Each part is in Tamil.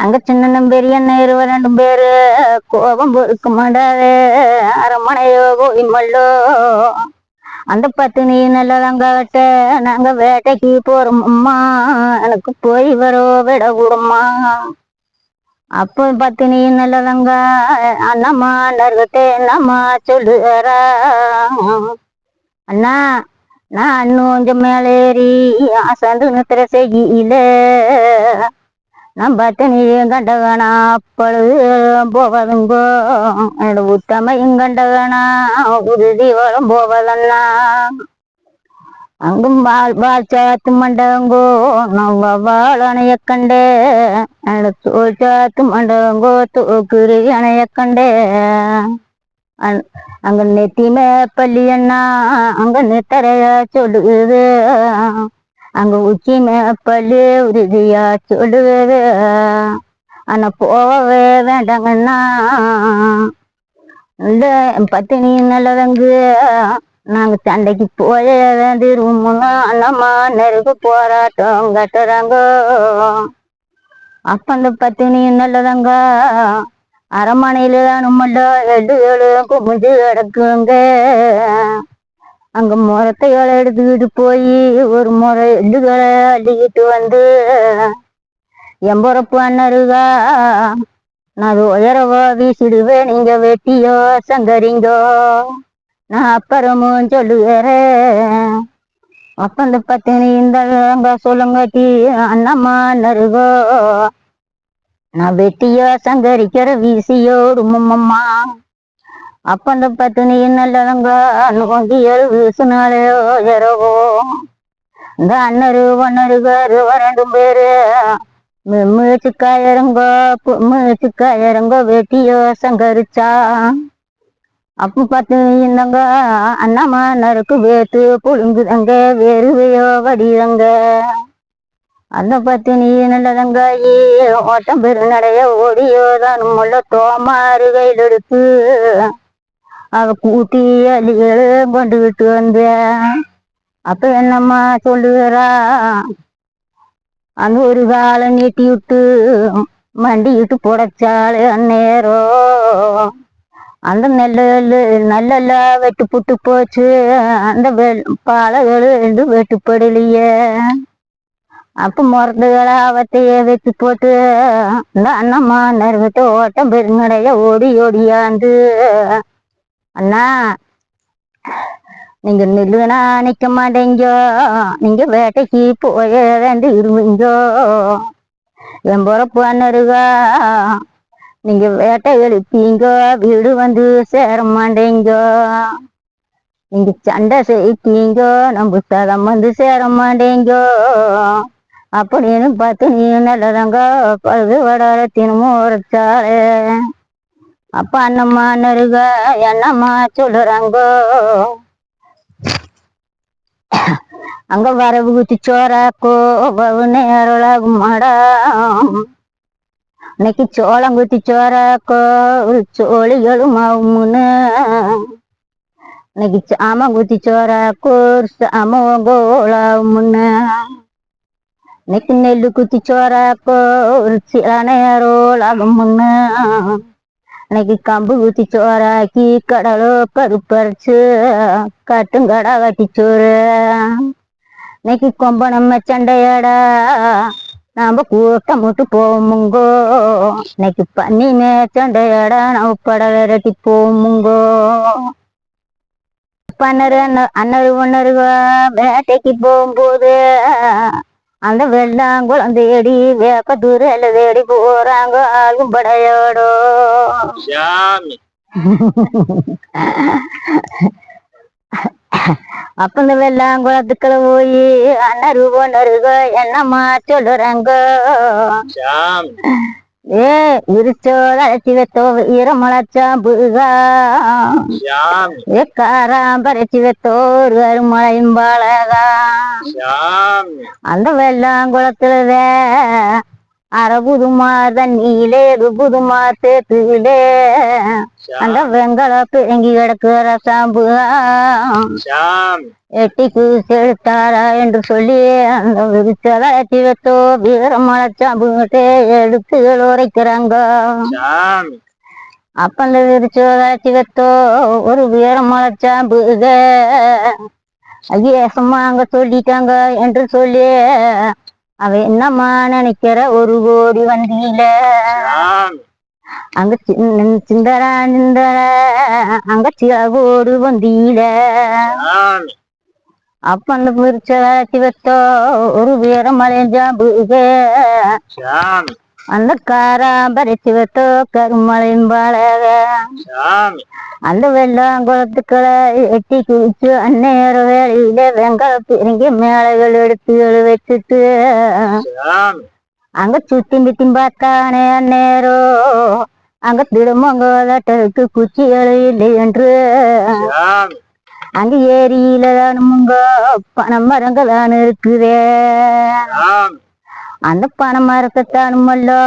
அங்க சின்னனும் பெரிய இருவர் ரெண்டு பேரு. கோபம் பொறுக்க மாட்டாரு. அரமனையோ கோயிமல்லோ அந்த பத்து நீ விட்ட நாங்க வேட்டைக்கு போறோம் அம்மா. எனக்கு போய் வரோ விட கூடம்மா. அப்போ பத்தினி நல்லதாங்க அண்ணம்மா அண்ணர்கிட்ட என்னம்மா சொல்லுறா அண்ணா நான் இன்னும் கொஞ்சம் மேலேறி அசந்து நித்திர செய்யல நான் பத்தினி கண்டவனா அப்பொழுது போவதுங்கோ? என்னோட உத்தமையும் கண்டவனா உறுதி வளம் போவதண்ணா அங்கும் வாழ் வாழ் சாத்து மண்டங்கோ நம்ம வாழனைய கண்டே. என்னோட தோல் சாத்து மண்டங்கோ தோக்குரு அணைய கண்டே. அன்- அங்க நெத்திமே பள்ளி அண்ணா அங்க நெத்தரையா சொல்லுது. அங்க உச்சி மேப்பள்ளி உறுதியா சொல்லுது ஆனா போகவே வேண்டாங்கண்ணா இந்த பத்தினி நல்லதங்கு நாங்க சண்டைக்கு போய வேண்டிருமோங்க அண்ணம்மா நெருப்பு போராட்டம் கட்டுறாங்க. அப்ப அந்த பத்தினி நல்லதங்க அரமனையில நம்மள எடு ஏழு குமிஞ்சு கிடக்குங்க. அங்க முறத்தைகளை எடுத்துக்கிட்டு போய் ஒரு முறை எள்ளுகளை அள்ளிக்கிட்டு வந்து எம்பரப்பு அண்ணருகா நான் அது உயரவோ வீசிடுவேன் நீங்க வெட்டியோ சங்கரிங்கோ நான் அப்புறமும் சொல்லுகிறேன். அப்பந்த பத்தினி இந்த சொல்லுங்காட்டி அண்ணம்மா நருகோ நான் வெட்டியோ சங்கரிக்கிற வீசியோடு மும்மம்மா அப்ப அந்த பத்தினி நல்லவங்க நோங்கி ஏழு இந்த அண்ணரு ஒன்னருகாரு ரெண்டு பேரு. மூச்சுக்காயிரங்கோ மூச்சுக்காயிரங்கோ வெட்டியோ சங்கரிச்சா. அப்ப பார்த்து இந்தங்க அண்ணம்மா நறுக்கு வேத்து புழுங்குதங்க வேறுவையோ வடிதங்க. அந்த பத்தி நீ நல்லதங்க ஓட்டம் பெருநடைய ஓடியோதான் முள்ள தோமாறு கையில் எடுத்து அவ கூட்டி கொண்டு கொண்டுகிட்டு வந்த அப்ப என்னம்மா சொல்லுகிறா அந்த ஒரு காலை நீட்டி விட்டு மண்டிக்கிட்டு புடைச்சாள் அந்நேரோ அந்த நெல்லு நல்லெல்லாம் வெட்டு புட்டு போச்சு அந்த வெ பாலைகள் ரெண்டு வெட்டுப்படலையே அப்ப முறந்துகளை அவத்தையே வெட்டி போட்டு இந்த அண்ணம்மா நறுவிட்டு ஓட்டம் பெருங்கடைய ஓடி ஓடியாந்து அண்ணா நீங்க நில்லுனா நிக்க மாட்டேங்கோ. நீங்க வேட்டைக்கு போய வேண்டி இருவீங்கோ என் பொறப்பு அண்ணருகா நீங்க வேட்டை எழுப்பீங்கோ. வீடு வந்து சேர மாட்டேங்கோ. நீங்க சண்டை செய்தீங்கோ நம்ம சதம் வந்து சேர மாட்டேங்கோ. அப்படின்னு பார்த்து நீ நல்லதாங்க. பழுது வடார தினமும் உரைச்சாலே அண்ணம்மா நருக என்னம்மா சொல்லுறாங்கோ? அங்க வரவு குத்தி சோறாக்கோ வவு நேரலாகும் மாடா இன்னைக்கு சோளம் குத்தி சோறாக்கோ ஒரு சோழிகளும் ஆகும்னு இன்னைக்கு சாமம் குத்தி சோறாக்கோ ஒரு சாமம் கோலாகும்னு இன்னைக்கு நெல்லு குத்தி சோறாக்கோ ஒரு அன்னைக்கு கம்பு ஊத்தி சோறாக்கி கடலோ பருப்பரைச்சு கட்டுங்கடா கட்டி சோறு இன்னைக்கு கொம்பனம்ம சண்டையாடா நாம கூட்டம் விட்டு போவோமுங்கோ. இன்னைக்கு பண்ணினே சண்டையாடா நம்ம பட விரட்டி போவோமுங்கோ. பண்ணரு அண்ண அண்ணரு ஒன்னரு வேட்டைக்கு போகும்போது அந்த வெள்ளாங்குளம் தேடி வேப்ப தூரில் தேடி போறாங்க ஆளும் படையோடோ. அப்ப இந்த வெள்ளாங்குளத்துக்குள்ள போய் அண்ணரு ஒன்னருக என்னம்மா சொல்லுறாங்க. ஏ விரிச்சோ அழைச்சி வைத்தோ ஈரமலைச்சாம்புகா சாமி ஏ காராம்பரைச்சி வைத்தோ ஒரு அருமலையும் பாலகா. அந்த வெள்ளாங்குளத்துல அரபுதுமா தண்ணியிலே புதுமா சேத்துலே அந்த வெங்கல பிறங்கி கிடக்குற சாம்பு சாமி. எட்டிக்கு செலுத்தாரா என்று சொல்லி அந்த விரிச்சலாச்சி வைத்தோ வீரமலை சாம்புகிட்டே எடுத்துகள் உரைக்கிறாங்க அப்ப அந்த விரிச்சலாச்சி வைத்தோ ஒரு வீரமலை சாம்புக ஐயா சும்மா அங்க சொல்லிட்டாங்க என்று சொல்லி அவ என்னம்மா நினைக்கிற ஒரு கோடி சாமி அங்க சிந்தரா நிந்தர அங்க சிலகோடு வந்தியில சாமி அப்ப அந்த பிரிச்சி வைத்தோ ஒரு வீரம் மலைஞ்சாம்புக வைத்தோ கருமலையும் பாழக சாமி. அந்த வெள்ளாங்குளத்துக்களை எட்டி குதிச்சு அந்நேர வேலையில வெங்கல பிரிங்கி மேளைகள் எடுத்து வச்சுட்டு. அங்க சுத்தி மித்தி பார்த்தானே அந்நேரம் அங்க திருமங்கலட்டருக்கு குச்சி இல்லை என்று. அங்க ஏரியில தானுமுங்க பனை மரங்கள் தான் இருக்குதே அந்த பனை மரத்தைத்தானுமல்லோ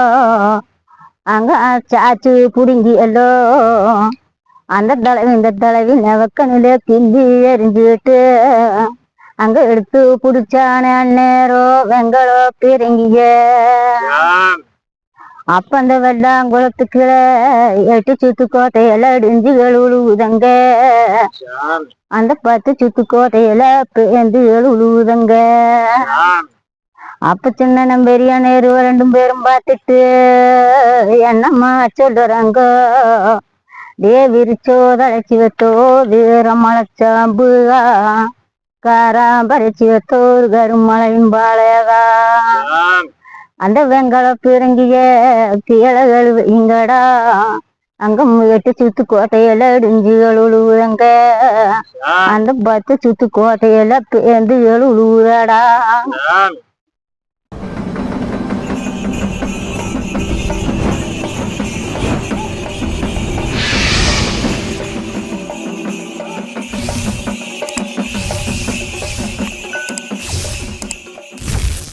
அங்க சாச்சு புடுங்கி எல்லோ அந்த தலைவி இந்த தலைவி நவக்கனில கிண்டி எரிஞ்சுட்டு அங்க எடுத்து புடிச்சானே அந்நேரோ? வெங்கலோ பிறங்கிய அப்ப அந்த வெள்ளாங்குளத்துக்குள்ள எட்டு சுத்து கோட்டையில இடிஞ்சு எழுவுதங்க சாமி அந்த பத்து சுத்து கோட்டையில பேந்து எழுவுதங்க. சாமி அப்ப சின்ன பெரிய நேரு ரெண்டும் பேரும் பார்த்துட்டு என்னம்மா சொல்லுறாங்க டே விரிச்சோ தழைச்சி வைத்தோ வீரம் மலைச்சாம்பு காராம்பரிச்சி வைத்தோ ஒரு கருமலையும் பாளையகா. அந்த வெங்கல பிறங்கிய கீழே இங்கடா. அங்க எட்டு சுத்து கோட்டையில இடிஞ்சு சாமி அந்த பத்து சுத்து கோட்டையில பேந்து எழுவுடா சாமி